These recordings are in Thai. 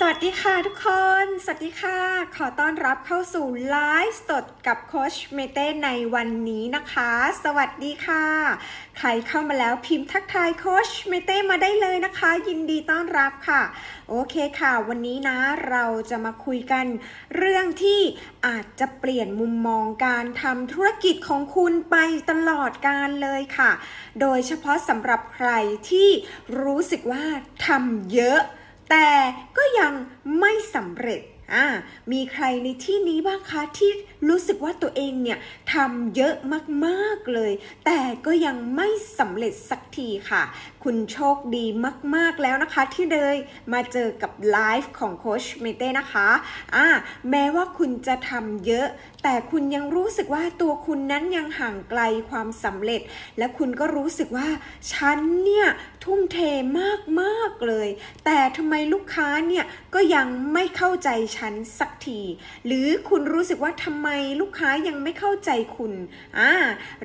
สวัสดีค่ะทุกคน สวัสดีค่ะ ขอต้อนรับเข้าสู่ไลฟ์สดกับโคชเมเต้ในวันนี้นะคะ สวัสดีค่ะ ใครเข้ามาแล้วพิมพ์ทักทายโคชเมเต้มาได้เลยนะคะ ยินดีต้อนรับค่ะ โอเคค่ะ วันนี้นะเราจะมาคุยกันเรื่องที่อาจจะเปลี่ยนมุมมองการทำธุรกิจของคุณไปตลอดการเลยค่ะ โดยเฉพาะสำหรับใครที่รู้สึกว่าทำเยอะ แต่ก็ยังไม่สำเร็จอ่ามีใครในที่นี้บ้างคะที่รู้สึกว่าตัวเองเนี่ยทำเยอะมากๆเลย แต่ก็ยังไม่สำเร็จสักทีค่ะ คุณโชคดีมากๆแล้วนะคะ ที่เลยมาเจอกับไลฟ์ของโคชเมเต้นะคะอ่าแม้ว่าคุณจะทำเยอะแต่คุณยังรู้สึกว่าตัวคุณนั้นยังห่างไกลความสำเร็จ และคุณก็รู้สึกว่า ฉันเนี่ยทุ่มเทมากๆเลย แต่ทำไมลูกค้าเนี่ยก็ยังไม่เข้าใจฉันสักที หรือคุณรู้สึกว่าทำไมลูกค้ายังไม่เข้าใจคุณอ่า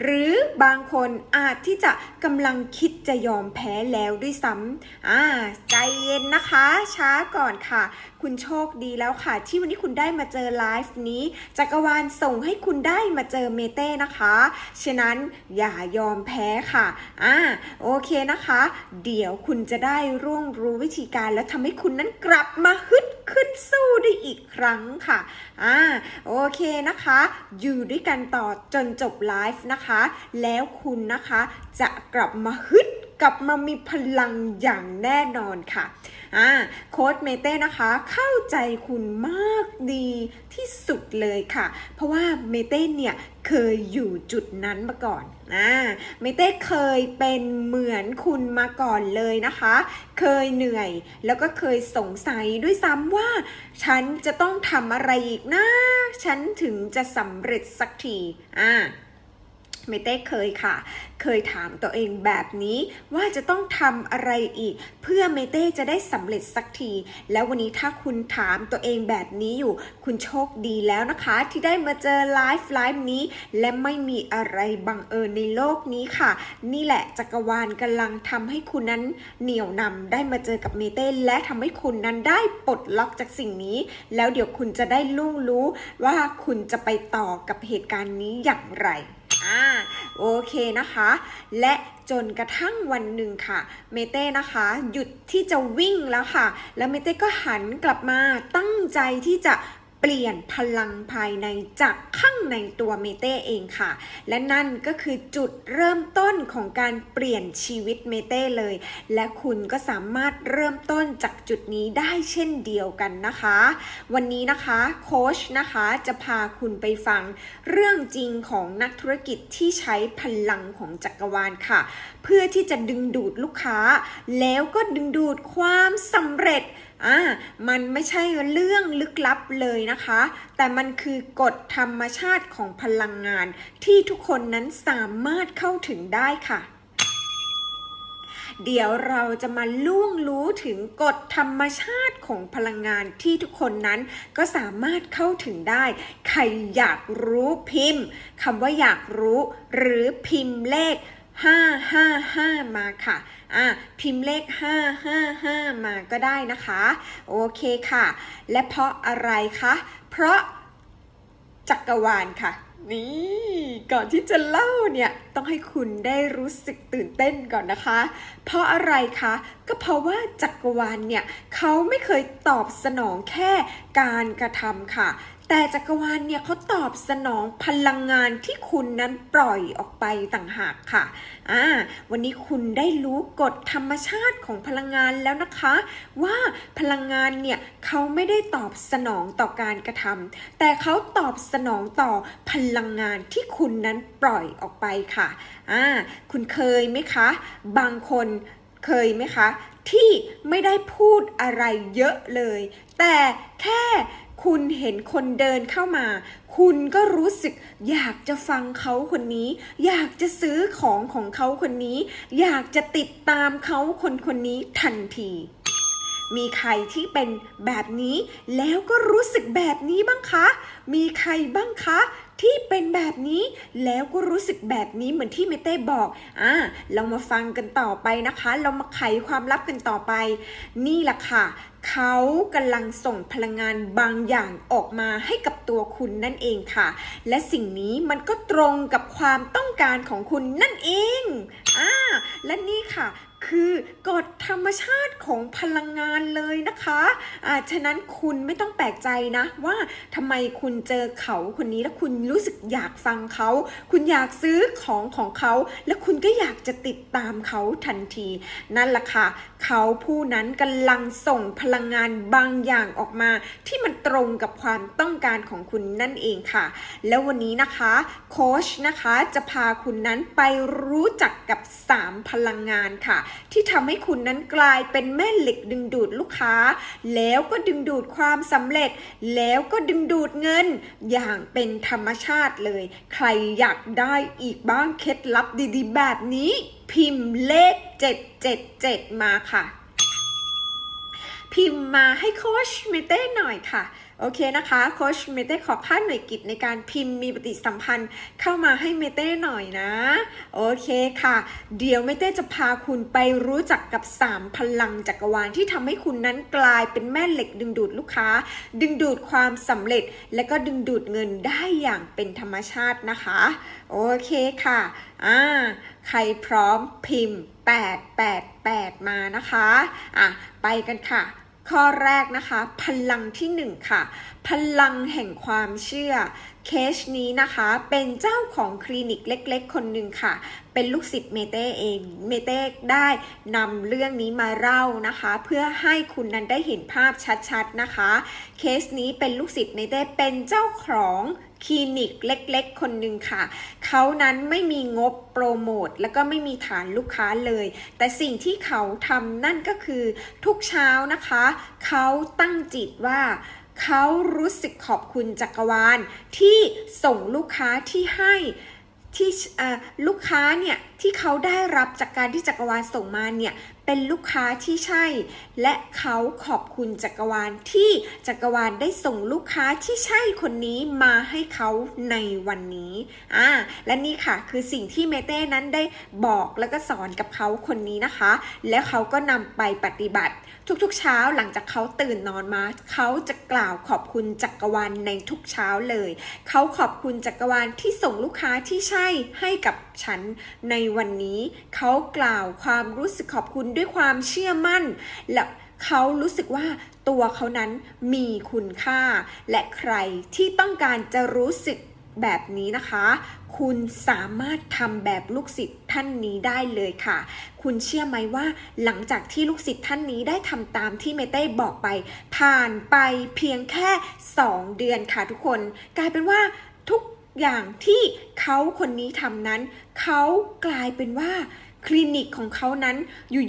หรือบางคนอาจที่จะกำลังคิดจะยอมแพ้แล้วด้วยซ้ำอ่าใจเย็นนะคะ ช้าก่อนค่ะ คุณโชคดีแล้วค่ะ ที่วันนี้คุณได้มาเจอไลฟ์นี้จักรวาลส่งให้คุณได้มาเจอเมเต้นะคะ ฉะนั้นอย่ายอมแพ้ค่ะอ่าโอเคนะคะ เดี๋ยวคุณจะได้ร่วงรู้วิธีการและทำให้คุณนั้นกลับมาฮึดขึ้นสู้ได้อีกครั้งค่ะอ่าโอเคนะคะ อยู่ด้วยกันต่อจนจบไลฟ์นะคะ แล้วคุณนะคะจะกลับมาฮึดกลับมามีพลังอย่างแน่นอนค่ะ อ่าโค้ดเมเต้นะคะ เข้าใจคุณมากดีที่สุดเลยค่ะ เพราะว่าเมเต้เนี่ยเคยอยู่จุดนั้นมาก่อนอ่าเมเต้เคยเป็นเหมือนคุณมาก่อนเลยนะคะ เคยเหนื่อย แล้วก็เคยสงสัยด้วยซ้ำว่า ฉันจะต้องทำอะไรอีกนะ ฉันถึงจะสำเร็จสักทีอ่า เมเต้เคยค่ะ เคยถามตัวเองแบบนี้ว่าจะต้องทำอะไรอีก เพื่อเมเต้จะได้สำเร็จสักที แล้ววันนี้ถ้าคุณถามตัวเองแบบนี้อยู่ คุณโชคดีแล้วนะคะ ที่ได้มาเจอไลฟ์ไลฟ์นี้ และไม่มีอะไรบังเอิญในโลกนี้ค่ะ นี่แหละจักรวาลกำลังทำให้คุณนั้นเหนี่ยวนำได้มาเจอกับเมเต้และทำให้คุณนั้นได้ปลดล็อกจากสิ่งนี้ แล้วเดี๋ยวคุณจะได้ลุ่งรู้ว่าคุณจะไปต่อกับเหตุการณ์นี้อย่างไร อ่าโอเคนะคะ และจนกระทั่งวันหนึ่งค่ะ เมเต้นะคะ หยุดที่จะวิ่งแล้วค่ะ แล้วเมเต้ก็หันกลับมาตั้งใจที่จะ เปลี่ยนพลังภายในจากข้างในตัวเมเต้เองค่ะ และนั่นก็คือจุดเริ่มต้นของการเปลี่ยนชีวิตเมเต้เลย และคุณก็สามารถเริ่มต้นจากจุดนี้ได้เช่นเดียวกันนะคะ วันนี้นะคะโค้ชนะคะจะพาคุณไปฟังเรื่องจริงของนักธุรกิจที่ใช้พลังของจักรวาลค่ะ เพื่อที่จะดึงดูดลูกค้า แล้วก็ดึงดูดความสำเร็จ อ่ามันไม่ใช่เรื่องลึกลับเลยนะคะ แต่มันคือกฎธรรมชาติของพลังงาน ที่ทุกคนนั้นสามารถเข้าถึงได้ค่ะ เดี๋ยวเราจะมาล่วงรู้ถึงกฎธรรมชาติของพลังงานที่ทุกคนนั้นก็สามารถเข้าถึงได้ ใครอยากรู้พิมพ์คำว่าอยากรู้ หรือพิมพ์เลข 555 มาค่ะ อะ พิมพ์เลข 555 มาก็ได้นะคะ โอเคค่ะ และเพราะอะไรคะ เพราะจักรวาลค่ะ นี่ ก่อนที่จะเล่าเนี่ย ต้องให้คุณได้รู้สึกตื่นเต้นก่อนนะคะ เพราะอะไรคะ ก็เพราะว่าจักรวาลเนี่ย เขาไม่เคยตอบสนองแค่การกระทำค่ะ แต่จักรวาลเนี่ยเขาตอบสนองพลังงานที่คุณนั้นปล่อยออกไปต่างหากค่ะอ่าวันนี้คุณได้รู้กฎธรรมชาติของพลังงานแล้วนะคะ ว่าพลังงานเนี่ยเขาไม่ได้ตอบสนองต่อการกระทำแต่เขาตอบสนองต่อพลังงานที่คุณนั้นปล่อยออกไปค่ะอ่าคุณเคยไหมคะ บางคนเคยไหมคะ ที่ไม่ได้พูดอะไรเยอะเลย แต่แค่ คุณเห็นคนเดินเข้ามา คุณก็รู้สึกอยากจะฟังเขาคนนี้ อยากจะซื้อของของเขาคนนี้ อยากจะติดตามเขาคนคนนี้ทันที มีใครที่เป็นแบบนี้ แล้วก็รู้สึกแบบนี้บ้างคะ มีใครบ้างคะ ที่เป็นแบบนี้แล้วก็รู้สึกแบบนี้เหมือนที่เมเต้บอก อ่า เรามาฟังกันต่อไปนะคะ เรามาไขความลับกันต่อไป นี่แหละค่ะ เขากำลังส่งพลังงานบางอย่างออกมาให้กับตัวคุณนั่นเองค่ะ และสิ่งนี้มันก็ตรงกับความต้องการของคุณนั่นเอง อ่า และนี่ค่ะ คือกฎธรรมชาติของพลังงานเลยนะคะอ่าฉะนั้นคุณไม่ต้องแปลกใจนะว่าทำไมคุณเจอเขาคนนี้แล้วคุณรู้สึกอยากฟังเขา คุณอยากซื้อของของเขา และคุณก็อยากจะติดตามเขาทันที นั่นแหละค่ะ เขาผู้นั้นกำลังส่งพลังงานบางอย่างออกมา ที่มันตรงกับความต้องการของคุณนั่นเองค่ะ แล้ววันนี้นะคะโค้ชนะคะจะพาคุณนั้นไปรู้จักกับ 3 พลังงานค่ะที่ทำให้คุณนั้นกลายเป็นแม่เหล็กดึงดูดลูกค้า แล้วก็ดึงดูดความสำเร็จ แล้วก็ดึงดูดเงิน อย่างเป็นธรรมชาติเลย ใครอยากได้อีกบ้างเคล็ดลับดีๆ แบบนี้ พิมพ์เลข 777 มาค่ะ พิมพ์มาให้โคชเมเต้หน่อยค่ะ โอเคนะคะโค้ชเมเต้ขอค่าหน่วยกิจในการพิมพ์มีปฏิสัมพันธ์เข้ามาให้เมเต้หน่อยนะ โอเคค่ะ เดี๋ยวเมเต้จะพาคุณไปรู้จักกับ 3 พลังจักรวาลที่ทำให้คุณนั้นกลายเป็นแม่เหล็กดึงดูดลูกค้า ดึงดูดความสำเร็จ และก็ดึงดูดเงินได้อย่างเป็นธรรมชาตินะคะ โอเคค่ะอ่าใครพร้อมพิมพ์ 888 มานะคะอะไปกันค่ะ ข้อแรกนะคะ พลังที่ 1 ค่ะ พลังแห่งความเชื่อ เคสนี้นะคะเป็นเจ้าของคลินิกเล็กๆ คนหนึ่งค่ะ เป็นลูกศิษย์เมเต้เองเมเต้ได้นำเรื่องนี้มาเล่านะคะ เพื่อให้คุณนั้นได้เห็นภาพชัดๆนะคะ เคสนี้เป็นลูกศิษย์เมเต้เป็นเจ้าของคลินิกเล็กๆ คนหนึ่งค่ะ เขานั้นไม่มีงบโปรโมท แล้วก็ไม่มีฐานลูกค้าเลย แต่สิ่งที่เขาทำนั่นก็คือทุกเช้านะคะ เขาตั้งจิตว่า เขารู้สึกขอบคุณจักรวาลที่ส่งลูกค้าที่ให้ที่ลูกค้าเนี่ยที่เขาได้รับจากการที่จักรวาลส่งมาเนี่ยเป็นลูกค้าที่ใช่ และเขาขอบคุณจักรวาลที่จักรวาลได้ส่งลูกค้าที่ใช่คนนี้มาให้เขาในวันนี้อ่าและนี่ค่ะคือสิ่งที่เมเต้นั้นได้บอกแล้วก็สอนกับเขาคนนี้นะคะ แล้วเขาก็นำไปปฏิบัติ ทุกๆเช้าหลังจากเขาตื่นนอนมา เขาจะกล่าวขอบคุณจักรวาลในทุกเช้าเลย เขาขอบคุณจักรวาลที่ส่งลูกค้าที่ใช่ให้กับฉันในวันนี้ เขากล่าวความรู้สึกขอบคุณด้วยความเชื่อมั่น และเขารู้สึกว่าตัวเขานั้นมีคุณค่า และใครที่ต้องการจะรู้สึกแบบนี้นะคะ คุณสามารถทำแบบลูกศิษย์ท่านนี้ได้เลยค่ะ คุณเชื่อไหมว่า หลังจากที่ลูกศิษย์ท่านนี้ได้ทำตามที่เมเต้บอกไป ผ่านไปเพียงแค่ 2 เดือนค่ะทุกคน กลายเป็นว่าทุกอย่างที่เขาคนนี้ทำนั้น เขากลายเป็นว่า คลินิกของเขานั้น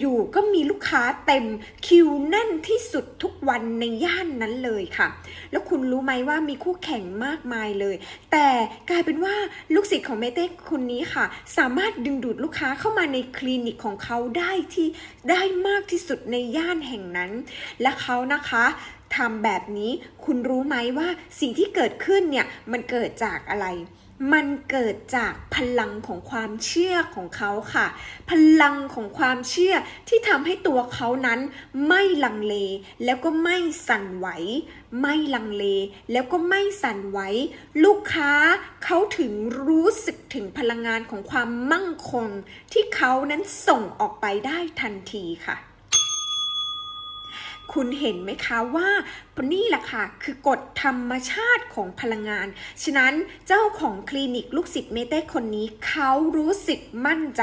อยู่ๆก็มีลูกค้าเต็มคิวแน่นที่สุดทุกวันในย่านนั้นเลยค่ะ แล้วคุณรู้ไหมว่ามีคู่แข่งมากมายเลย แต่กลายเป็นว่าลูกศิษย์ของเมเต้คนนี้ค่ะ สามารถดึงดูดลูกค้าเข้ามาในคลินิกของเขาได้ที่ได้มากที่สุดในย่านแห่งนั้น และเขานะคะทำแบบนี้คุณรู้ไหมว่าสิ่งที่เกิดขึ้นเนี่ยมันเกิดจากอะไร มันเกิดจากพลังของความเชื่อของเขาค่ะ พลังของความเชื่อที่ทำให้ตัวเขานั้นไม่ลังเล แล้วก็ไม่สั่นไหว ไม่ลังเล แล้วก็ไม่สั่นไหว ลูกค้าเขาถึงรู้สึกถึงพลังงานของความมั่งคง ที่เขานั้นส่งออกไปได้ทันทีค่ะ คุณเห็นไหมคะว่านี่แหละค่ะ คือกฎธรรมชาติของพลังงาน ฉะนั้นเจ้าของคลินิกลูกศิษย์เมเต้คนนี้ เขารู้สึกมั่นใจ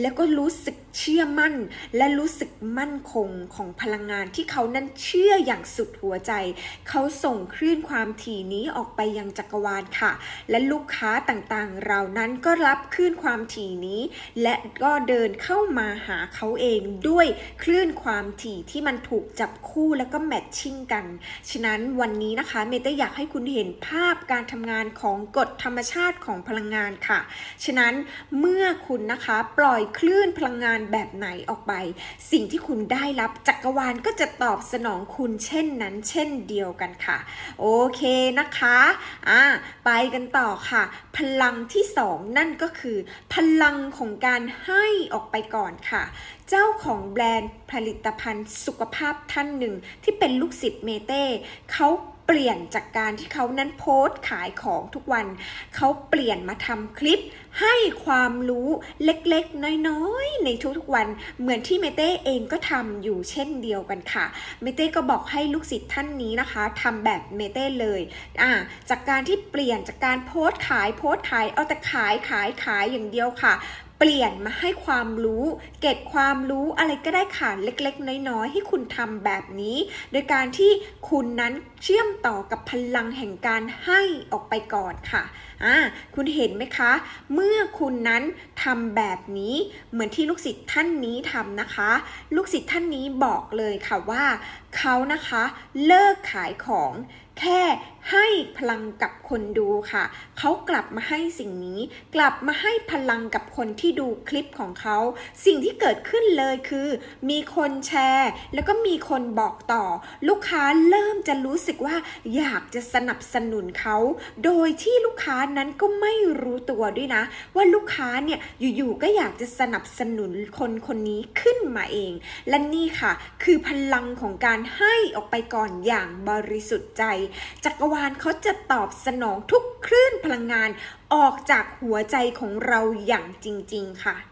แล้วก็รู้สึกเชื่อมั่น และรู้สึกมั่นคงของพลังงานที่เขานั้นเชื่ออย่างสุดหัวใจ เขาส่งคลื่นความถี่นี้ออกไปยังจักรวาลค่ะ และลูกค้าต่างๆ เรานั้นก็รับคลื่นความถี่นี้ และก็เดินเข้ามาหาเขาเองด้วยคลื่นความถี่ที่มันถูกจับบคู่แล้วก็แมทชิ่งกันฉะนั้นวันนี้นะคะเมเต้อยากให้คุณเห็นภาพการทำงานของกฎธรรมชาติของพลังงานค่ะ ฉะนั้นเมื่อคุณนะคะปล่อยคลื่นพลังงานแบบไหนออกไป สิ่งที่คุณได้รับจักรวาลก็จะตอบสนองคุณเช่นนั้น เช่นเดียวกันค่ะ โอเคนะคะอ่าไปกันต่อค่ะ พลังที่สองนั่นก็คือ พลังของการให้ออกไปก่อนค่ะเจ้าของแบรนด์ผลิตภัณฑ์สุขภาพท่านหนึ่ง ที่เป็นลูกศิษย์เมเต้เขาเปลี่ยนจากการที่เขานั้นโพสต์ขายของทุกวัน เขาเปลี่ยนมาทำคลิปให้ความรู้เล็กๆ น้อยๆ ในทุกๆวัน เหมือนที่เมเต้เองก็ทำอยู่เช่นเดียวกันค่ะ เมเต้ก็บอกให้ลูกศิษย์ท่านนี้นะคะทำแบบเมเต้เลยอ่าจากการที่เปลี่ยนจากการโพสต์ขายโพสต์ขายเอาแต่ขายขายขายอย่างเดียวค่ะ เปลี่ยนมาให้ความรู้ เก็บความรู้อะไรก็ได้ค่ะเล็กๆ น้อยๆ ให้คุณทำแบบนี้ โดยการที่คุณนั้นเชื่อมต่อกับพลังแห่งการให้ออกไปก่อนค่ะ อ่าคุณเห็นไหมคะ เมื่อคุณนั้นทำแบบนี้เหมือนที่ลูกศิษย์ท่านนี้ทำนะคะ ลูกศิษย์ท่านนี้บอกเลยค่ะว่าเขานะคะเลิกขายของแค่ให้พลังกับคนดูค่ะ เขากลับมาให้สิ่งนี้ กลับมาให้พลังกับคนที่ดูคลิปของเขา สิ่งที่เกิดขึ้นเลยคือ มีคนแชร์ แล้วก็มีคนบอกต่อ ลูกค้าเริ่มจะรู้สึกว่าอยากจะสนับสนุนเขา โดยที่ลูกค้านั้นก็ไม่รู้ตัวด้วยนะ ว่าลูกค้าเนี่ยอยู่ๆก็อยากจะสนับสนุนคนคนนี้ขึ้นมาเอง และนี่ค่ะ คือพลังของการให้ออกไปก่อนอย่างบริสุทธิ์ใจ จักรวาลเขาจะตอบสนองทุกคลื่นพลังงานออกจากหัวใจของเราอย่างจริง ๆ ค่ะ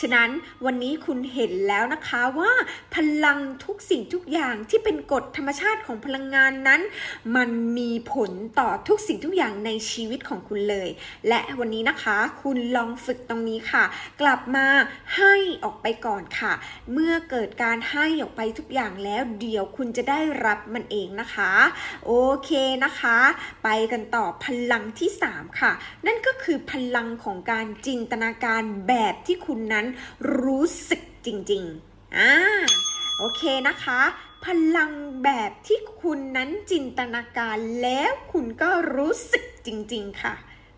ฉะนั้นวันนี้คุณเห็นแล้วนะคะว่าพลังทุกสิ่งทุกอย่างที่เป็นกฎธรรมชาติของพลังงานนั้น มันมีผลต่อทุกสิ่งทุกอย่างในชีวิตของคุณเลย และวันนี้นะคะคุณลองฝึกตรงนี้ค่ะ กลับมาให้ออกไปก่อนค่ะ เมื่อเกิดการให้ออกไปทุกอย่างแล้วเดี๋ยวคุณจะได้รับมันเองนะคะ โอเคนะคะ ไปกันต่อพลังที่ 3 ค่ะ นั่นก็คือพลังของการจินตนาการแบบที่คุณนั้นรู้สึกจริงๆ อ่า โอเคนะคะ พลังแบบที่คุณนั้นจินตนาการแล้วคุณก็รู้สึกจริงๆ ค่ะ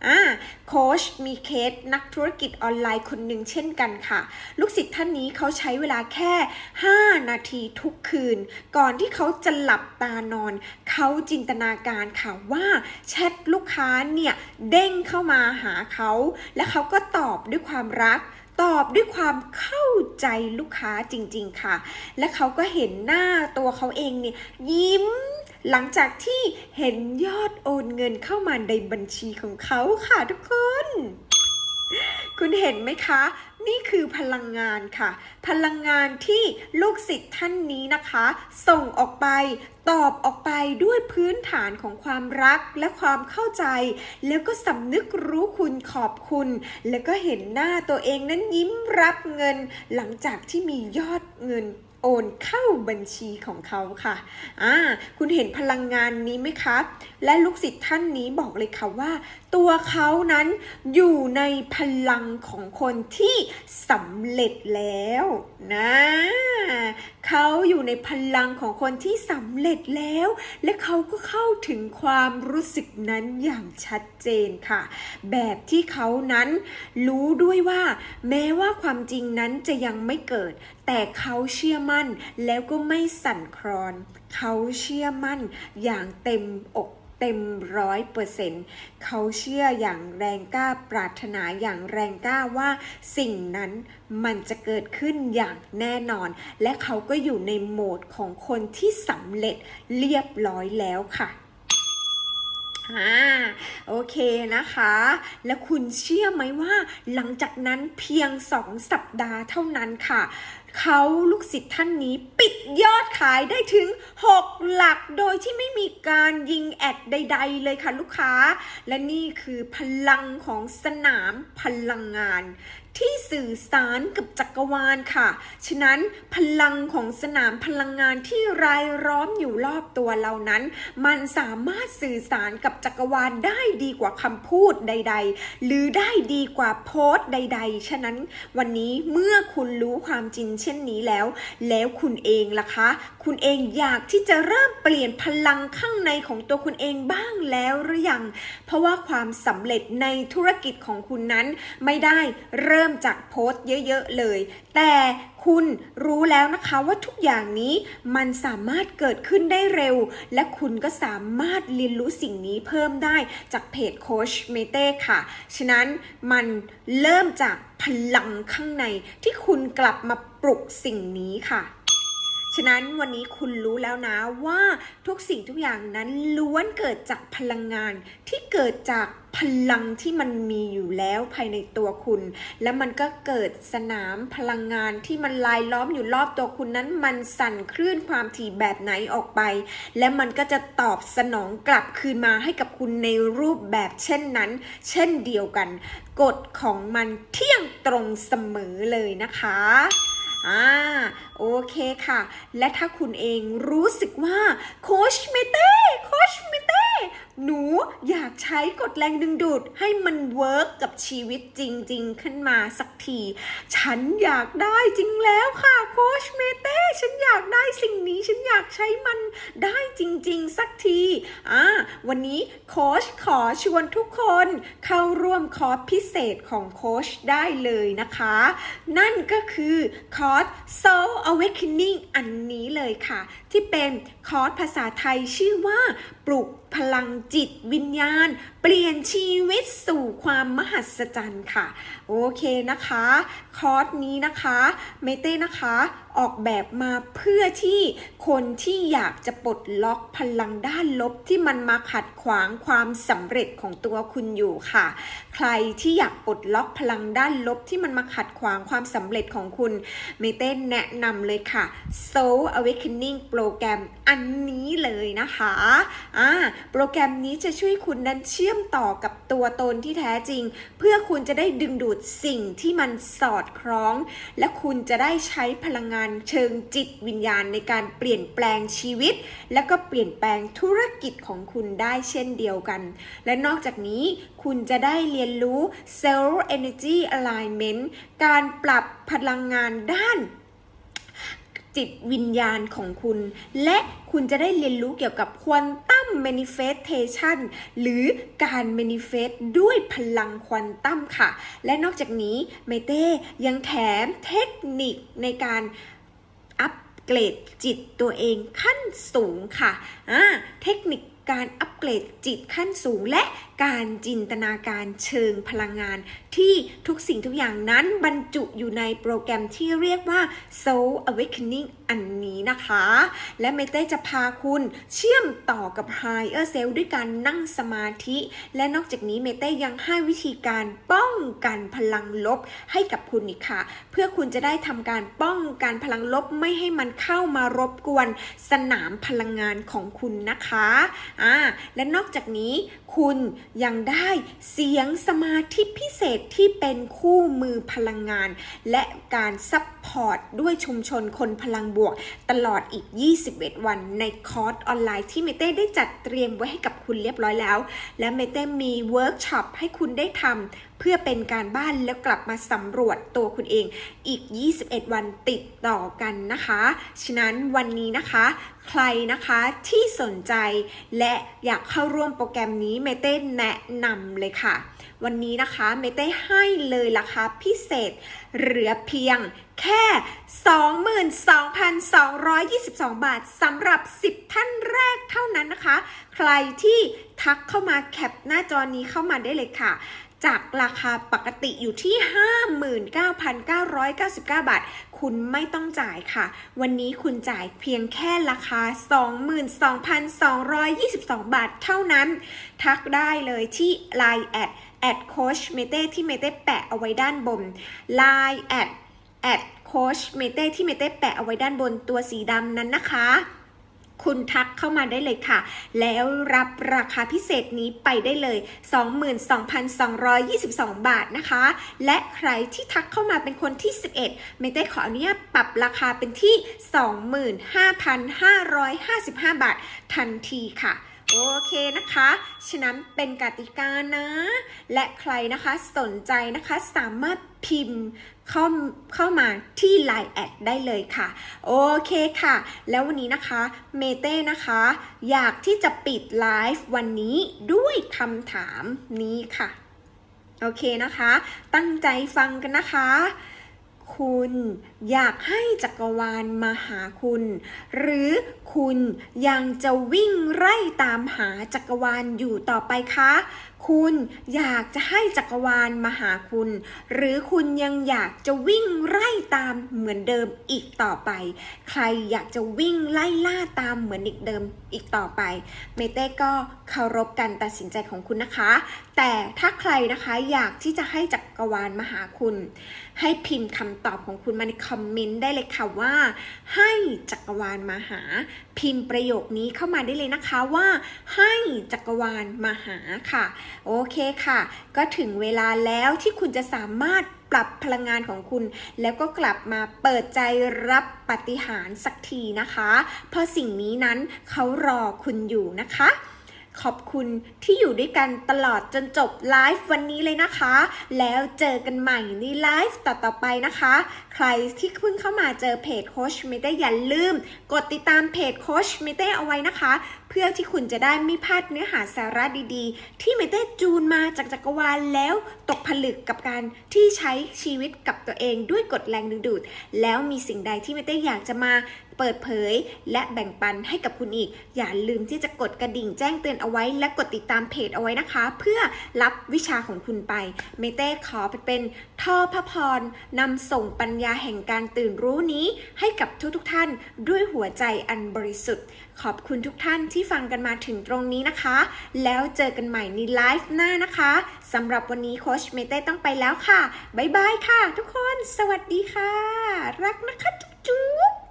อ่าโค้ชมีเคสนักธุรกิจออนไลน์คนหนึ่งเช่นกันค่ะ ลูกศิษย์ท่านนี้เขาใช้เวลาแค่ 5 นาทีทุกคืน ก่อนที่เขาจะหลับตานอน เขาจินตนาการค่ะว่าแชทลูกค้าเนี่ย เด้งเข้ามาหาเขา และเขาก็ตอบด้วยความรัก ตอบด้วยความเข้าใจลูกค้าจริง ๆ ค่ะ และเขาก็เห็นหน้าตัวเขาเองเนี่ยยิ้มหลังจากที่เห็นยอดโอนเงินเข้ามาในบัญชีของเขาค่ะทุกคน คุณเห็นไหมคะ นี่คือพลังงานค่ะ พลังงานที่ลูกศิษย์ท่านนี้นะคะ ส่งออกไปตอบออกไปด้วยพื้นฐานของความรักและความเข้าใจ แล้วก็สำนึกรู้คุณขอบคุณ แล้วก็เห็นหน้าตัวเองนั้นยิ้มรับเงิน หลังจากที่มียอดเงิน โอนเข้าบัญชีของเขาค่ะอ่าคุณเห็นพลังงานนี้ไหมคะ และลูกศิษย์ท่านนี้บอกเลยค่ะว่า ตัวเขานั้นอยู่ในพลังของคนที่สำเร็จแล้วนะเขาอยู่ในพลังของคนที่สำเร็จแล้ว และเขาก็เข้าถึงความรู้สึกนั้นอย่างชัดเจนค่ะ แบบที่เขานั้นรู้ด้วยว่า แม้ว่าความจริงนั้นจะยังไม่เกิด แต่เขาเชื่อมั่นแล้วก็ไม่สั่นคลอน เขาเชื่อมั่นอย่างเต็มอกเต็มร้อยเปอร์เซ็นต์เขาเชื่ออย่างแรงกล้าปรารถนาอย่างแรงกล้าว่าสิ่งนั้นมันจะเกิดขึ้นอย่างแน่นอน และเขาก็อยู่ในโหมดของคนที่สำเร็จเรียบร้อยแล้วค่ะอ่าโอเคนะคะ แล้วคุณเชื่อไหมว่าหลังจากนั้นเพียงสองสัปดาห์เท่านั้นค่ะ เขาลูกศิษย์ท่านนี้ปิดยอดขายได้ถึง 6 หลักโดยที่ไม่มีการยิงแอดใด ๆ เลยค่ะลูกค้า และนี่คือพลังของสนามพลังงาน ที่สื่อสารกับจักรวาลค่ะ ฉะนั้นพลังของสนามพลังงานที่รายล้อมอยู่รอบตัวเรานั้น มันสามารถสื่อสารกับจักรวาลได้ดีกว่าคำพูดใด ๆ หรือได้ดีกว่าโพสต์ใด ๆ ฉะนั้นวันนี้เมื่อคุณรู้ความจริงเช่นนี้แล้ว แล้วคุณเองล่ะคะ คุณเองอยากที่จะเริ่มเปลี่ยนพลังข้างในของตัวคุณเองบ้างแล้วหรือยัง เพราะว่าความสำเร็จในธุรกิจของคุณนั้นไม่ได้เริ่มริ่มจากโพสต์เยอะๆเลย แต่คุณรู้แล้วนะคะว่าทุกอย่างนี้มันสามารถเกิดขึ้นได้เร็ว และคุณก็สามารถเรียนรู้สิ่งนี้เพิ่มได้จากเพจโคชเมเต้ค่ะ ฉะนั้นมันเริ่มจากพลังข้างในที่คุณกลับมาปลุกสิ่งนี้ค่ะฉะนั้นวันนี้คุณรู้แล้วนะว่าทุกสิ่งทุกอย่างนั้นล้วนเกิดจากพลังงานที่เกิดจาก พลังที่มันมีอยู่แล้วภายในตัวคุณ แล้วมันก็เกิดสนามพลังงานที่มันลายล้อมอยู่รอบตัวคุณนั้น มันสั่นคลื่นความถี่แบบไหนออกไป และมันก็จะตอบสนองกลับคืนมาให้กับคุณในรูปแบบเช่นนั้น เช่นเดียวกัน กฎของมันเที่ยงตรงเสมอเลยนะคะ อ่า โอเคค่ะ และถ้าคุณเองรู้สึกว่าโคชเมเต้โคชเมเต้หนูอยากใช้กฎแรงดึงดูดให้มันเวิร์กกับชีวิตจริง ๆ ขึ้นมาสักที ฉันอยากได้จริงแล้วค่ะโคชเมเต้ฉันอยากได้สิ่งนี้ ฉันอยากใช้มันได้จริง ๆ สักทีอ่าวันนี้โคชขอชวนทุกคนเข้าร่วมคอร์สพิเศษของโคชได้เลยนะคะ นั่นก็คือคอร์ส Soul Awakening อันนี้เลยค่ะ ที่เป็น คอร์สภาษาไทยชื่อว่า ปลุกพลังจิตวิญญาณ เปลี่ยนชีวิตสู่ความมหัศจรรย์ค่ะ โอเคนะคะ คอร์สนี้นะคะเมเต้นะคะออกแบบมาเพื่อที่คนที่อยากจะปลดล็อกพลังด้านลบที่มันมาขัดขวางความสำเร็จของตัวคุณอยู่ค่ะ ใครที่อยากปลดล็อกพลังด้านลบที่มันมาขัดขวางความสำเร็จของคุณเมเต้แนะนำเลยค่ะ Soul Awakening โปรแกรมอันนี้เลยนะคะอ่าโปรแกรมนี้จะช่วยคุณนั้นเชื่อมต่อกับตัวตนที่แท้จริง เพื่อคุณจะได้ดึงดูดสิ่งที่มันสอดคล้อง และคุณจะได้ใช้พลังงานเชิงจิตวิญญาณในการเปลี่ยนแปลงชีวิต และก็เปลี่ยนแปลงธุรกิจของคุณได้เช่นเดียวกัน และนอกจากนี้คุณจะได้เรียนรู้ Cell Energy Alignment การปรับพลังงานด้าน จิตวิญญาณของคุณ และคุณจะได้เรียนรู้เกี่ยวกับควอนตัม manifestation หรือการ manifest ด้วยพลังควอนตัมค่ะ และนอกจากนี้เมเต้ยังแถมเทคนิคในการอัปเกรดจิตตัวเองขั้นสูงค่ะอ่าเทคนิคการอัปเกรดจิตขั้นสูงและการจินตนาการเชิงพลังงาน ที่ทุกสิ่งทุกอย่างนั้นบรรจุอยู่ในโปรแกรมที่เรียกว่า Soul Awakening อันนี้นะคะ และเมเต้จะพาคุณเชื่อมต่อกับ Higher Self ด้วยการนั่งสมาธิ และนอกจากนี้เมเต้ยังให้วิธีการป้องกันพลังลบให้กับคุณอีกค่ะ เพื่อคุณจะได้ทำการป้องกันพลังลบไม่ให้มันเข้ามารบกวนสนามพลังงานของคุณนะคะอ่าและนอกจากนี้คุณยังได้เสียงสมาธิพิเศษที่เป็นคู่มือพลังงาน และการซัพพอร์ตด้วยชุมชนคนพลังบวก ตลอดอีก 21 วันในคอร์สออนไลน์ที่เมเต้ได้จัดเตรียมไว้ให้กับคุณเรียบร้อยแล้ว และเมเต้มีเวิร์กช็อปให้คุณได้ทำเพื่อเป็นการบ้านแล้วกลับมาสำรวจตัวคุณเองอีก 21 วันติดต่อกันนะคะ ฉะนั้นวันนี้นะคะ ใครนะคะที่สนใจและอยากเข้าร่วมโปรแกรมนี้เมเต้แนะนำเลยค่ะ วันนี้นะคะเมเต้ให้เลยราคาพิเศษเหลือเพียงแค่ 22,222 บาทสำหรับ 10 ท่านแรกเท่านั้นนะคะ ใครที่ทักเข้ามาแคปหน้าจอนี้เข้ามาได้เลยค่ะ จากราคาปกติอยู่ที่ 59,999 บาท คุณไม่ต้องจ่ายค่ะ วันนี้คุณจ่ายเพียงแค่ราคา 22,222 บาทเท่านั้น ทักได้เลยที่ Line แอดแอดโคชเมเต้ที่เมเต้แปะเอาไว้ด้านบน Line แอดแอดโคชเมเต้ที่เมเต้แปะเอาไว้ด้านบนตัวสีดำนั้นนะคะ คุณทักเข้ามาได้เลยค่ะ แล้วรับราคาพิเศษนี้ไปได้เลย 22,222 บาทนะคะ และใครที่ทักเข้ามาเป็นคนที่ 11 ไม่ได้ขออนุญาตปรับราคาเป็นที่ 25,555 บาททันทีค่ะ โอเคนะคะ ฉะนั้นเป็นกติกานะ และใครนะคะสนใจนะคะสามารถพิมพ์เข้าเข้ามาที่ Line แอดได้เลยค่ะ โอเคค่ะ แล้ววันนี้นะคะเมเต้นะคะ อยากที่จะปิดไลฟ์วันนี้ด้วยคำถามนี้ค่ะ โอเคนะคะ ตั้งใจฟังกันนะคะ คุณอยากให้จักรวาลมาหาคุณ หรือคุณยังจะวิ่งไล่ตามหาจักรวาลอยู่ต่อไปคะ คุณอยากจะให้จักรวาลมาหาคุณ หรือคุณยังอยากจะวิ่งไล่ตามเหมือนเดิมอีกต่อไป ใครอยากจะวิ่งไล่ล่าตามเหมือนอีกเดิมอีกต่อไป เมเต้ก็เคารพการตัดสินใจของคุณนะคะ แต่ถ้าใครนะคะอยากที่จะให้จักรวาลมาหาคุณ ให้พิมพ์คำตอบของคุณมาในคอมเมนต์ได้เลยค่ะว่า ให้จักรวาลมาหา พิมพ์ประโยคนี้เข้ามาได้เลยนะคะว่า ให้จักรวาลมาหาค่ะ โอเคค่ะ ก็ถึงเวลาแล้วที่คุณจะสามารถปรับพลังงานของคุณ แล้วก็กลับมาเปิดใจรับปฏิหารสักทีนะคะ เพราะสิ่งนี้นั้นเขารอคุณอยู่นะคะ ขอบคุณที่อยู่ด้วยกันตลอดจนจบไลฟ์วันนี้เลยนะคะ แล้วเจอกันใหม่ในไลฟ์ต่อๆไปนะคะ ใครที่เพิ่งเข้ามาเจอเพจโคชเมเต้อย่าลืม กดติดตามเพจโคชเมเต้เอาไว้นะคะ พื่อที่คุณจะได้ไม่พลาดเนื้อหาสาระดีๆ ที่เมเต้จูนมาจากจักรวาลแล้วตกผลึกกับการที่ใช้ชีวิตกับตัวเองด้วยกฎแรงดึงดูด แล้วมีสิ่งใดที่เมเต้อยากจะมาเปิดเผย และแบ่งปันให้กับคุณอีก อย่าลืมที่จะกดกระดิ่งแจ้งเตือนเอาไว้ และกดติดตามเพจเอาไว้นะคะ เพื่อรับวิชาของคุณไป เมเต้ขอไปเป็นท่อพระพรนำส่งปัญญาแห่งการตื่นรู้นี้ให้กับทุกๆทท่านด้วยหัวใจอันบริสุทธิ์ขอบคุณทุกท่านที่ฟังกันมาถึงตรงนี้นะคะ แล้วเจอกันใหม่ในไลฟ์หน้านะคะสำหรับวันนี้โคชเมเต้ต้องไปแล้วค่ะ บ๊ายบายค่ะ ทุกคน สวัสดีค่ะ รักนะคะจุ๊บ